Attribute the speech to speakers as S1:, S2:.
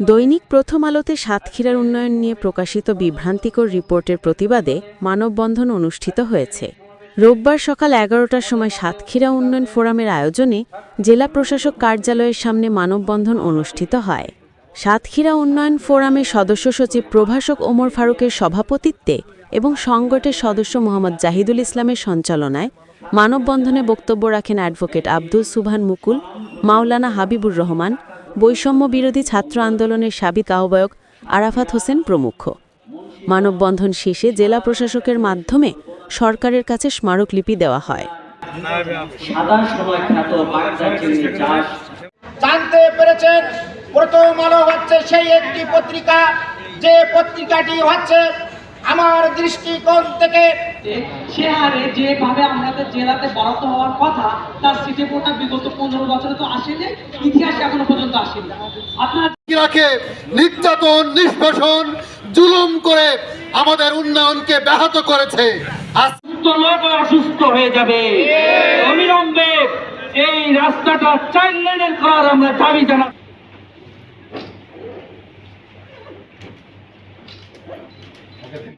S1: দৈনিক প্রথম আলোতে সাতক্ষীরার উন্নয়ন নিয়ে প্রকাশিত বিভ্রান্তিকর রিপোর্টের প্রতিবাদে মানববন্ধন অনুষ্ঠিত হয়েছে। রোববার সকাল এগারোটার সময় সাতক্ষীরা উন্নয়ন ফোরামের আয়োজনে জেলা প্রশাসক কার্যালয়ের সামনে মানববন্ধন অনুষ্ঠিত হয়। সাতক্ষীরা উন্নয়ন ফোরামের সদস্য সচিব প্রভাষক ওমর ফারুকের সভাপতিত্বে এবং সংগঠের সদস্য মোহাম্মদ জাহিদুল ইসলামের সঞ্চালনায় মানববন্ধনে বক্তব্য রাখেন অ্যাডভোকেট আব্দুল সুবহান মুকুল, মাওলানা হাবিবুর রহমান বৈষম্য বিরোধী ছাত্র আন্দোলনের সাবেক আহ্বায়ক আরাফাত হোসেন প্রমুখ। মানববন্ধন শেষে জেলা প্রশাসকের মাধ্যমে সরকারের কাছে স্মারকলিপি দেওয়া হয়।
S2: জানতে পেরেছেন প্রথম আলো হচ্ছে সেই একটি পত্রিকা যে পত্রিকাটি হচ্ছে আমার দৃষ্টিকোণ থেকে
S3: সে হারে যেভাবে আমাদের জেলাতে বরাদ্দ হওয়ার কথা তার সিটে কোটা বিগত পনেরো বছরে তো আসেনি ইতিহাস এখনও পর্যন্ত আসেনি। আপনার
S4: নির্যাতন নিষ্পেষণ জুলুম করে আমাদের উন্নয়নকে ব্যাহত করেছে
S5: অসুস্থ হয়ে যাবে। অবিলম্বে এই রাস্তাটা চার লেনের করার আমরা দাবি থাকে